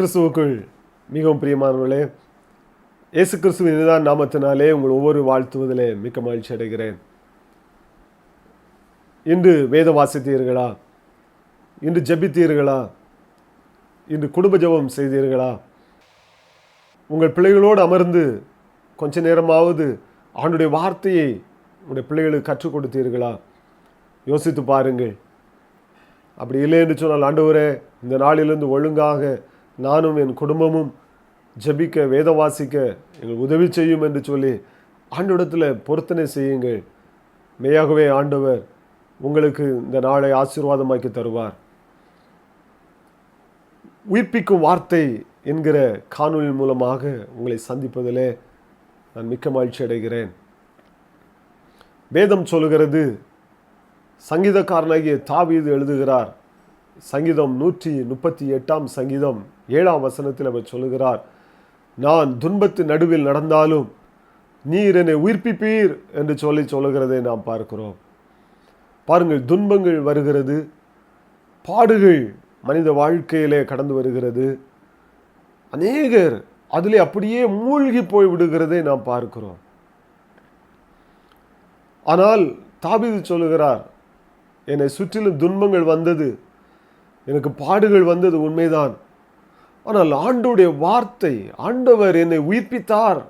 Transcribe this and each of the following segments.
கிறிஸ்துவுக்குள் மிகவும் பிரியமானவர்களே இயேசு கிறிஸ்துவின் இதுதான் நாமத்தினாலே உங்கள் ஒவ்வொரு வாழ்த்துவதிலே மிக்க மகிழ்ச்சி அடைகிறேன். இன்று வேத வாசித்தீர்களா? இன்று ஜெபித்தீர்களா? இன்று குடும்ப ஜெபம் செய்தீர்களா? உங்கள் பிள்ளைகளோடு அமர்ந்து கொஞ்ச நேரமாவது அவனுடைய வார்த்தையை உங்களுடைய பிள்ளைகளுக்கு கற்றுக் கொடுத்தீர்களா? யோசித்து பாருங்கள். அப்படி இல்லை என்று சொன்னால் ஆண்டவரே இந்த நாளிலிருந்து ஒழுங்காக நானும் என் குடும்பமும் ஜெபிக்க வேத வாசிக்க எங்களுக்கு உதவி செய்யும் என்று சொல்லி ஆண்டவரிடத்தில் பொருத்தனை செய்யுங்கள். மெய்யாகவே ஆண்டவர் உங்களுக்கு இந்த நாளை ஆசீர்வாதமாக்கி தருவார். உயிர்ப்பிக்கும் வார்த்தை என்கிற காணொலி மூலமாக உங்களை சந்திப்பதிலே நான் மிக்க மகிழ்ச்சி அடைகிறேன். வேதம் சொல்லுகிறது சங்கீதக்காரனாகிய தாவீது எழுதுகிறார் சங்கீதம் நூற்றி முப்பத்தி எட்டாம் சங்கீதம் ஏழாம் வசனத்தில் அவர் சொல்லுகிறார் நான் துன்பத்து நடுவில் நடந்தாலும் நீர் என்னை உயிர்ப்பிப்பீர் என்று சொல்லி சொல்லுகிறதை நாம் பார்க்கிறோம். பாருங்கள் துன்பங்கள் வருகிறது பாடுகள் மனித வாழ்க்கையிலே கடந்து வருகிறது. அநேகர் அதிலே அப்படியே மூழ்கி போய் விடுகிறதை நாம் பார்க்கிறோம். ஆனால் தாபீது சொல்லுகிறார் என்னை சுற்றிலும் துன்பங்கள் வந்தது எனக்கு பாடுகள் வந்தது உண்மைதான். ஆனால் ஆண்டுடைய வார்த்தை ஆண்டவர் என்னை உயிர்ப்பித்தார்.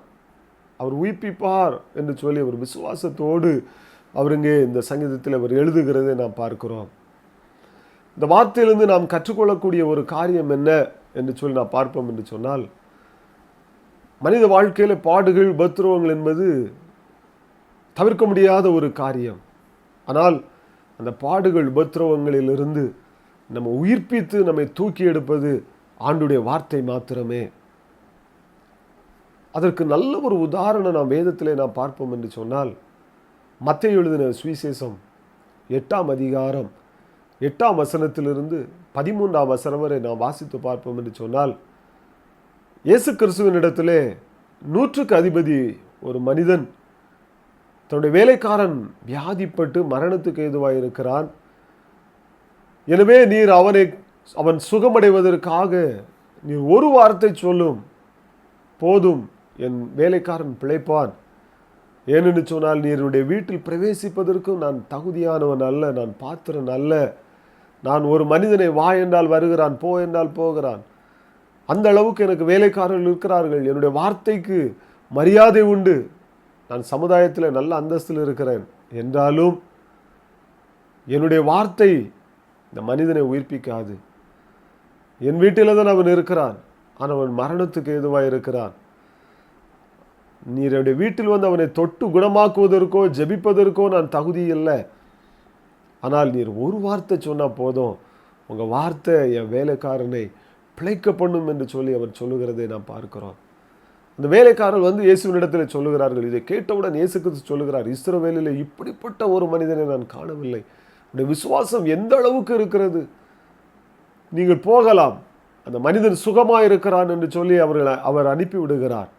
அவர் உயிர்ப்பிப்பார் என்று சொல்லி அவர் விசுவாசத்தோடு அவர் இங்கே இந்த சங்கீதத்தில் அவர் எழுதுகிறதை நாம் பார்க்கிறோம். இந்த வார்த்தையிலிருந்து நாம் கற்றுக்கொள்ளக்கூடிய ஒரு காரியம் என்ன என்று சொல்லி நாம் பார்ப்போம் என்று சொன்னால் மனித வாழ்க்கையில் பாடுகள் உபத்திரவங்கள் என்பது தவிர்க்க முடியாத ஒரு காரியம். ஆனால் அந்த பாடுகள் உபத்திரவங்களிலிருந்து நம்ம உயிர்ப்பித்து நம்மை தூக்கி எடுப்பது ஆண்டுடைய வார்த்தை மாத்திரமே. அதற்கு நல்ல ஒரு உதாரணம் நாம் வேதத்திலே நாம் பார்ப்போம் என்று சொன்னால் மத்திய எழுதின சுவிசேஷம் எட்டாம் அதிகாரம் எட்டாம் வசனத்திலிருந்து பதிமூன்றாம் வசனம் வரை நாம் வாசித்து பார்ப்போம் என்று சொன்னால் இயேசு கிறிஸ்துவனிடத்திலே நூற்றுக்கு அதிபதி ஒரு மனிதன் தன்னுடைய வேலைக்காரன் வியாதிப்பட்டு மரணத்துக்கு ஏதுவாக இருக்கிறான் எனவே நீர் அவனை அவன் சுகமடைவதற்காக நீ ஒரு வார்த்தை சொல்லும். போதும் என் வேலைக்காரன் பிழைப்பான். ஏனென்று சொன்னால் நீருடைய வீட்டில் பிரவேசிப்பதற்கும் நான் தகுதியானவன் அல்ல நான் பாத்திரன் அல்ல. நான் ஒரு மனிதனை வா என்றால் வருகிறான் போ என்றால் போகிறான். அந்த அளவுக்கு எனக்கு வேலைக்காரர்கள் இருக்கிறார்கள். என்னுடைய வார்த்தைக்கு மரியாதை உண்டு. நான் சமுதாயத்தில் நல்ல அந்தஸ்தில் இருக்கிறேன். என்றாலும் என்னுடைய வார்த்தை இந்த மனிதனை உயிர்ப்பிக்காது. என் வீட்டில் தான் அவன் இருக்கிறான். ஆனால் அவன் மரணத்துக்கு எதுவாக இருக்கிறான். நீருடைய வீட்டில் வந்து அவனை தொட்டு குணமாக்குவதற்கோ ஜெபிப்பதற்கோ நான் தகுதி இல்லை. ஆனால் நீர் ஒரு வார்த்தை சொன்னால் போதும். உங்கள் வார்த்தை என் வேலைக்காரனை பிழைக்க பண்ணும் என்று சொல்லி அவர் சொல்லுகிறதை நான் பார்க்கிறோம். அந்த வேலைக்காரர் வந்து இயேசுவினிடத்தில் சொல்லுகிறார்கள். இதை கேட்டவுடன் இயேசுக்கு சொல்லுகிறார் சொல்லுகிறார் வேலையில் இப்படிப்பட்ட ஒரு மனிதனை நான் காணவில்லை. உடைய விசுவாசம் எந்த அளவுக்கு இருக்கிறது? நீங்கள் போகலாம். அந்த மனிதன் சுகமாக இருக்கிறான் என்று சொல்லி அவர்களை அவர் அனுப்பி விடுகிறார்.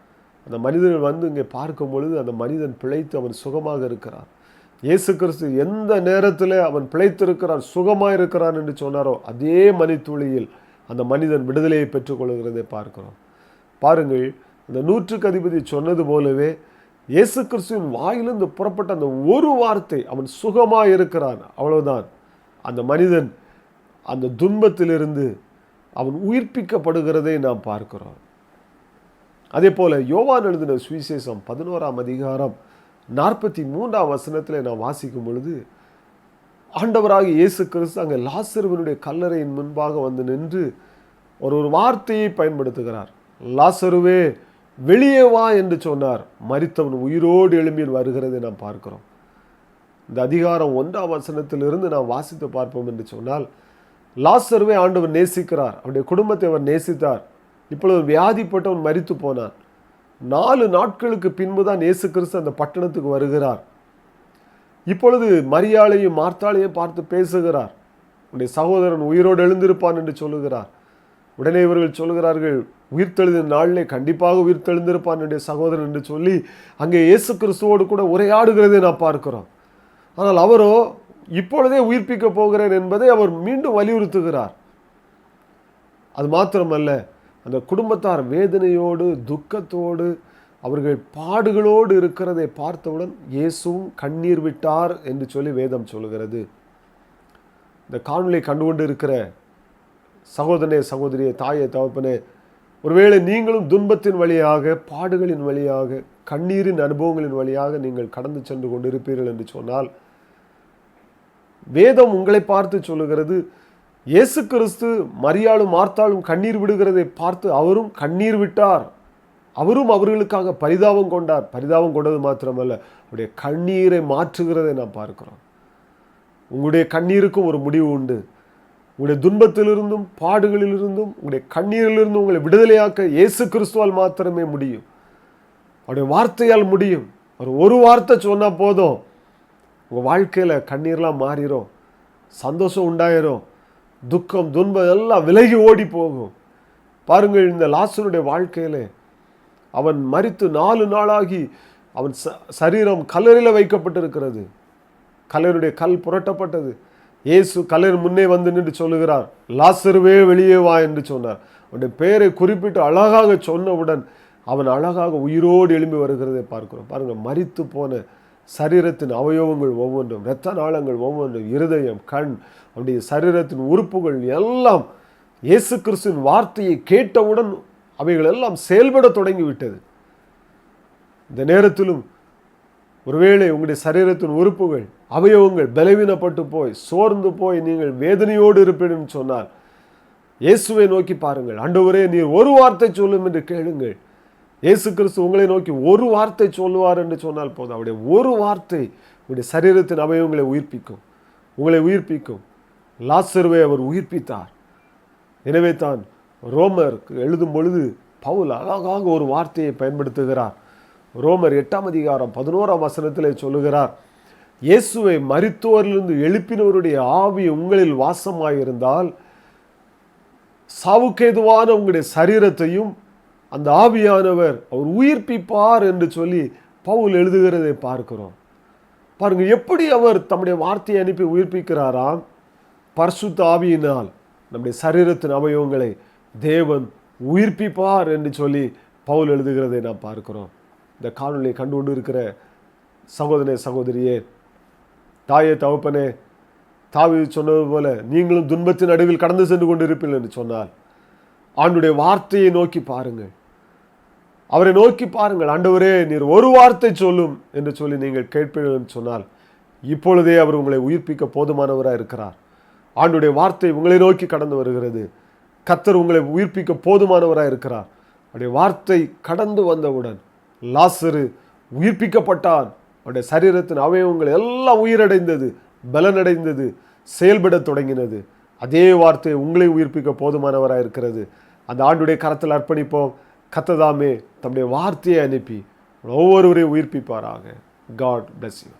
அந்த மனிதன் வந்து இங்கே பார்க்கும் பொழுது அந்த மனிதன் பிழைத்து அவன் சுகமாக இருக்கிறான். இயேசு கிறிஸ்து எந்த நேரத்தில் அவன் பிழைத்திருக்கிறான் சுகமாக இருக்கிறான் என்று சொன்னாரோ அதே மணித்துளியில் அந்த மனிதன் விடுதலையை பெற்றுக்கொள்கிறதை பார்க்கிறோம். பாருங்கள் அந்த நூற்றுக்கு அதிபதி சொன்னது போலவே இயேசு கிறிஸ்துவின் வாயிலிருந்து புறப்பட்ட அந்த ஒரு வார்த்தை அவன் சுகமாக இருக்கிறான் அவ்வளவுதான். அந்த மனிதன் அந்த துன்பத்திலிருந்து அவன் உயிர்ப்பிக்கப்படுகிறதை நாம் பார்க்கிறோம். அதே போல யோவான் எழுதின சுவிசேஷம் பதினோராம் அதிகாரம் நாற்பத்தி மூன்றாம் வசனத்தில் நாம் வாசிக்கும் பொழுது ஆண்டவராக இயேசு கிறிஸ்து அங்கே லாசருவனுடைய கல்லறையின் முன்பாக வந்து நின்று ஒரு ஒரு வார்த்தையை பயன்படுத்துகிறார். லாசருவே வெளியே வா என்று சொன்னார். மரித்தவன் உயிரோடு எழும்பியில் வருகிறதை நாம் பார்க்கிறோம். இந்த அதிகாரம் ஒன்றாம் வசனத்திலிருந்து நாம் வாசித்து பார்ப்போம் என்று சொன்னால் லாசருவே ஆண்டவர் நேசிக்கிறார். அவருடைய குடும்பத்தை அவர் நேசித்தார். இப்பொழுது வியாதிப்பட்டவன் மறித்து போனான். நாலு நாட்களுக்கு பின்பு தான் இயேசு கிறிஸ்து அந்த பட்டணத்துக்கு வருகிறார். இப்பொழுது மரியாளையும் மார்த்தாளையும் பார்த்து பேசுகிறார். உன்னுடைய சகோதரன் உயிரோடு எழுந்திருப்பான் என்று சொல்லுகிறார். உடனே இவர்கள் சொல்லுகிறார்கள் உயிர்த்தெழுந்த நாளிலே கண்டிப்பாக உயிர்த்தெழுந்திருப்பான் என்னுடைய சகோதரன் என்று சொல்லி அங்கே இயேசு கிறிஸ்துவோடு கூட உரையாடுகிறதை நான் பார்க்கிறோம். ஆனால் அவரோ இப்பொழுதே உயிர்ப்பிக்க போகிறேன் என்பதை அவர் மீண்டும் வலியுறுத்துகிறார். அது மாத்திரமல்ல அந்த குடும்பத்தார் வேதனையோடு துக்கத்தோடு அவர்கள் பாடுகளோடு இருக்கிறதை பார்த்தவுடன் இயேசுவும் கண்ணீர் விட்டார் என்று சொல்லி வேதம் சொல்கிறது இந்த காணொலியை கண்டுகொண்டு இருக்கிற சகோதரனே சகோதரியே தாயே தகப்பனே ஒருவேளை நீங்களும் துன்பத்தின் வழியாக பாடுகளின் வழியாக கண்ணீரின் அனுபவங்களின் வழியாக நீங்கள் கடந்து சென்று கொண்டிருப்பீர்கள் என்று சொன்னால் வேதம் உங்களை பார்த்து சொல்லுகிறது இயேசு கிறிஸ்து மரியாளும் மார்த்தாலும் கண்ணீர் விடுகிறதை பார்த்து அவரும் கண்ணீர் விட்டார். அவரும் அவர்களுக்காக பரிதாபம் கொண்டார். பரிதாபம் கொண்டது மாத்திரமல்ல அவருடைய கண்ணீரை மாற்றுகிறதை நாம் பார்க்கிறோம். உங்களுடைய கண்ணீருக்கும் ஒரு முடிவு உண்டு. உங்களுடைய துன்பத்திலிருந்தும் பாடுகளிலிருந்தும் உங்களுடைய கண்ணீரிலிருந்தும் உங்களை விடுதலையாக்க இயேசு கிறிஸ்துவால் மாத்திரமே முடியும். அவருடைய வார்த்தையால் முடியும். அவர் ஒரு வார்த்தை சொன்னால் போதும். உங்கள் வாழ்க்கையில் கண்ணீர்லாம் மாறிடும் சந்தோஷம் உண்டாயிரும். துக்கம் துன்பம் எல்லாம் விலகி ஓடி போகும். பாருங்கள் இந்த லாசனுடைய வாழ்க்கையிலே அவன் மறித்து நாலு நாளாகி அவன் ச சரீரம் கல்லறையில் வைக்கப்பட்டிருக்கிறது. கல்லருடைய கல் புரட்டப்பட்டது. இயேசு கலர் முன்னே வந்து நின்று சொல்லுகிறார் லாசருவே வெளியே வா என்று சொன்னார். அவனுடைய பெயரை குறிப்பிட்டு அழகாக சொன்னவுடன் அவன் அழகாக உயிரோடு எழும்பி வருகிறதை பார்க்கிறோம். பாருங்கள் மறித்து போன சரீரத்தின் அவயவங்கள் ஒவ்வொன்றும் இரத்த நாளங்கள் ஒவ்வொன்றும் இருதயம் கண் அவனுடைய சரீரத்தின் உறுப்புகள் எல்லாம் இயேசு கிறிஸ்துவின் வார்த்தையை கேட்டவுடன் அவைகள் எல்லாம் செயல்பட தொடங்கிவிட்டது. இந்த நேரத்திலும் ஒருவேளை உங்களுடைய சரீரத்தின் உறுப்புகள் அவயவங்கள் பலவீனப்பட்டு போய் சோர்ந்து போய் நீங்கள் வேதனையோடு இருப்பீர்கள் சொன்னால் இயேசுவை நோக்கி பாருங்கள். ஆண்டவரே நீர் ஒரு வார்த்தை சொல்லும் என்று கேளுங்கள். இயேசு கிறிஸ்து உங்களை நோக்கி ஒரு வார்த்தை சொல்லுவார் என்று சொன்னால் போதும். அவருடைய ஒரு வார்த்தை உங்களுடைய சரீரத்தின் அவயவங்களை உயிர்ப்பிக்கும். உங்களை உயிர்ப்பிக்கும். லாசருவை அவர் உயிர்ப்பித்தார். எனவே தான் ரோமருக்கு எழுதும் பொழுது பவுல் அழகாக ஒரு வார்த்தையை பயன்படுத்துகிறார். ரோமர் எட்டாம் அதிகாரம் பதினோராம் வசனத்தில் சொல்லுகிறார் இயேசுவை மருத்துவரிலிருந்து எழுப்பினவருடைய ஆவி உங்களில் வாசமாயிருந்தால் சாவுக்கேதுவான உங்களுடைய சரீரத்தையும் அந்த ஆவியானவர் அவர் உயிர்ப்பிப்பார் என்று சொல்லி பவுல் எழுதுகிறதை பார்க்கிறோம். பாருங்க எப்படி அவர் தம்முடைய வார்த்தையை அனுப்பி உயிர்ப்பிக்கிறாராம் பர்சுத்த ஆவியினால் நம்முடைய சரீரத்தின் அவயவங்களை தேவன் உயிர்ப்பிப்பார் என்று சொல்லி பவுல் எழுதுகிறதை நாம் பார்க்கிறோம். இந்த காணொலியை கண்டு கொண்டு இருக்கிற சகோதரே சகோதரியே தாயே தகப்பனே தாவி சொன்னது போல நீங்களும் துன்பத்தின் நடுவில் கடந்து சென்று கொண்டிருப்பீர்கள் என்று சொன்னால் ஆண்டுடைய வார்த்தையை நோக்கி பாருங்கள். அவரை நோக்கி பாருங்கள். ஆண்டவரே நீர் ஒரு வார்த்தை சொல்லும் என்று சொல்லி நீங்கள் கேட்பீர்கள் என்று சொன்னால் இப்பொழுதே அவர் உங்களை உயிர்ப்பிக்க போதுமானவராக இருக்கிறார். ஆண்டுடைய வார்த்தை உங்களை நோக்கி கடந்து வருகிறது. கத்தர் உங்களை உயிர்ப்பிக்க போதுமானவராக இருக்கிறார். அவருடைய வார்த்தை கடந்து வந்தவுடன் லாசரு உயிர்ப்பிக்கப்பட்டான். அவருடைய சரீரத்தின் அவயவங்கள் எல்லாம் உயிரடைந்தது பலனடைந்தது செயல்பட தொடங்கினது. அதே வார்த்தை உங்களை உயிர்ப்பிக்க போதுமானவராக இருக்கிறது. அந்த ஆண்டுடைய கரத்தில் அர்ப்பணிப்போம். கத்ததாமே தம்முடைய வார்த்தையை அனுப்பி ஒவ்வொருவரையும் உயிர்ப்பிப்பாராக. God bless you